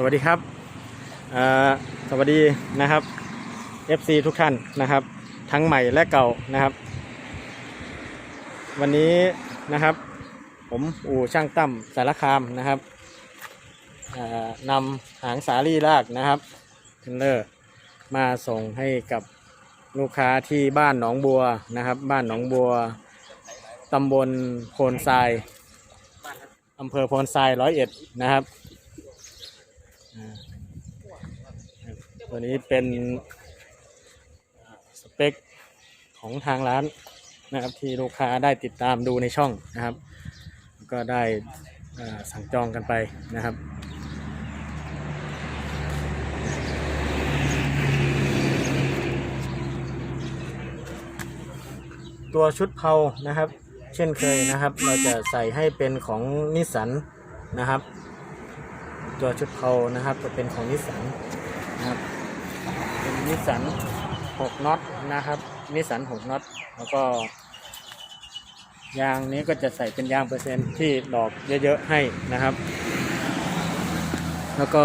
สวัสดีครับสวัสดีนะครับ FC ทุกท่านนะครับ ทั้งใหม่และเก่านะครับ วันนี้นะครับ ผมอู่ช่างตั้มสารคามนะครับนำหางสาลี่ลากนะครับเทนเลอร์มาส่งให้กับลูกค้าที่บ้านหนองบัวนะครับ บ้านหนองบัวตำบลโพนทรายอำเภอโพนทรายร้อยเอ็ดนะครับ ตัวนี้เป็นสเปคของทางร้านนะครับที่ลูกค้าได้ติดตามดูในช่องนะครับ ก็ได้สั่งจองกันไปนะครับตัวชุดเพานะครับ เช่นเคยนะครับ เราจะใส่ให้เป็นของนิสสันนะครับ ตัวชุดเพานะครับจะเป็นของนิสสันนะครับเป็นนิสสัน6น็อตนะครับนิสสัน6น็อตแล้วก็ยางนี้ก็จะใส่เป็นยางเปอร์เซ็นต์ที่ดอกเยอะๆให้นะครับ แล้วก็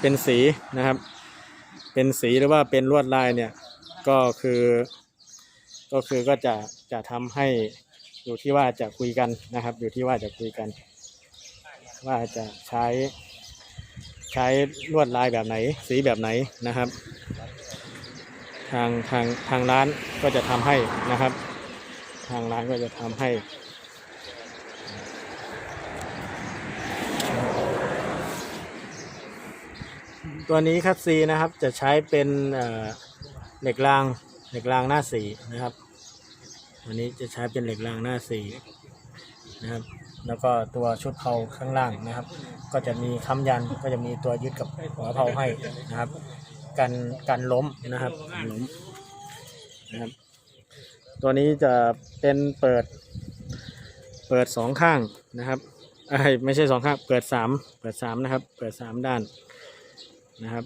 เป็นสีนะครับ เป็นสีหรือว่าเป็นลวดลายเนี่ยก็คือ ก็คือก็จะจะทำให้อยู่ที่ว่าจะคุยกันนะครับ อยู่ที่ว่าจะคุยกัน ว่าจะใช้ ใช้ลวดลายแบบไหน สีแบบไหนนะครับ ทางทางทางร้านก็จะทำให้นะครับ ทางร้านก็จะทำให้ตัวนี้คัตซีนะครับจะใช้เป็นเหล็กรางเหล็กรางหน้าสีนะครับตัวนี้จะใช้เป็นเหล็กรางหน้าสีนะครับ แล้วก็ตัวชุดเพาข้างล่างนะครับ ก็จะมีค้ำยันก็จะมีตัวยึดกับหัวเพาให้นะครับกันกันล้มนะครับล้มนะครับ ตัวนี้จะเป็นเปิด เปิดสองข้างนะครับไม่ใช่สองข้างเปิดสามเปิดสามนะครับ เปิดสามด้านนะครับ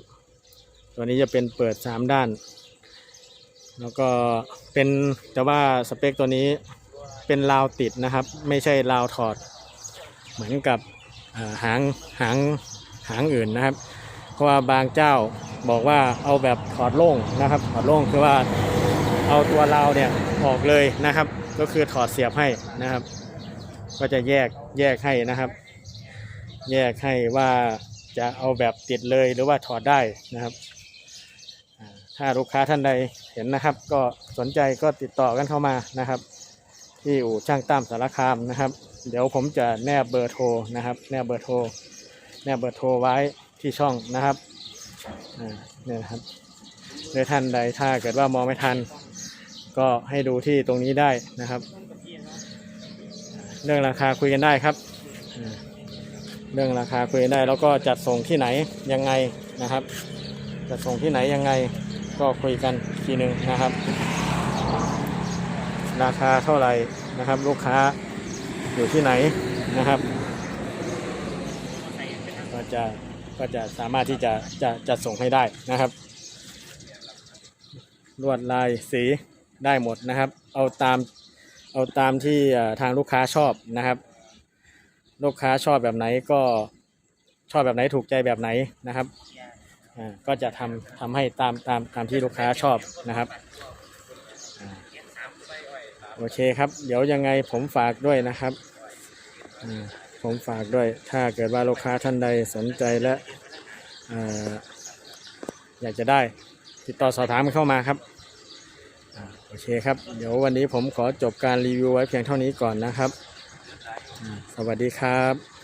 ตัวนี้จะเป็นเปิดสามด้าน แล้วก็เป็นแต่ว่าสเปคตัวนี้เป็นราวติดนะครับ ไม่ใช่ราวถอด เหมือนกับหางหางหางอื่นนะครับ เพราะว่าบางเจ้าบอกว่าเอาแบบถอดโล่งนะครับ ถอดโล่งคือว่าเอาตัวเราเนี่ยออกเลยนะครับ ก็คือถอดเสียบให้นะครับ ก็จะแยกแยกให้นะครับ แยกให้ว่าจะเอาแบบติดเลยหรือว่าถอดได้นะครับ ถ้าลูกค้าท่านใดเห็นนะครับ ก็สนใจก็ติดต่อกันเข้ามานะครับ ที่อู่ช่างตั้มสารคามนะครับ เดี๋ยวผมจะแนบเบอร์โทรนะครับ แนบเบอร์โทรแนบเบอร์โทรไว้ที่ช่องนะครับเนี่ยนะครับโดยท่านใดถ้าเกิดว่ามองไม่ทัน ก็ให้ดูที่ตรงนี้ได้นะครับ เรื่องราคาคุยกันได้ครับ เรื่องราคาคุยกันได้แล้วก็จัดส่งที่ไหนยังไงนะครับ จัดส่งที่ไหนยังไงก็คุยกันทีหนึ่งนะครับ ราคาเท่าไหร่นะครับ ลูกค้าอยู่ที่ไหนนะครับก็จะก็จะสามารถที่จะจะจะส่งให้ได้นะครับ ลวดลายสีได้หมดนะครับ เอาตามเอาตามที่ทางลูกค้าชอบนะครับ ลูกค้าชอบแบบไหนก็ชอบแบบไหนถูกใจแบบไหนนะครับก็จะทำทำให้ตามตามตามที่ลูกค้าชอบนะครับ โอเคครับ เดี๋ยวยังไงผมฝากด้วยนะครับ ผมฝากด้วย ถ้าเกิดว่าลูกค้าท่านใดสนใจและออยากจะได้ ติดต่อสอบถามเข้ามาครับโอเคครับ เดี๋ยววันนี้ผมขอจบการรีวิวไว้เพียงเท่านี้ก่อนนะครับ สวัสดีครับ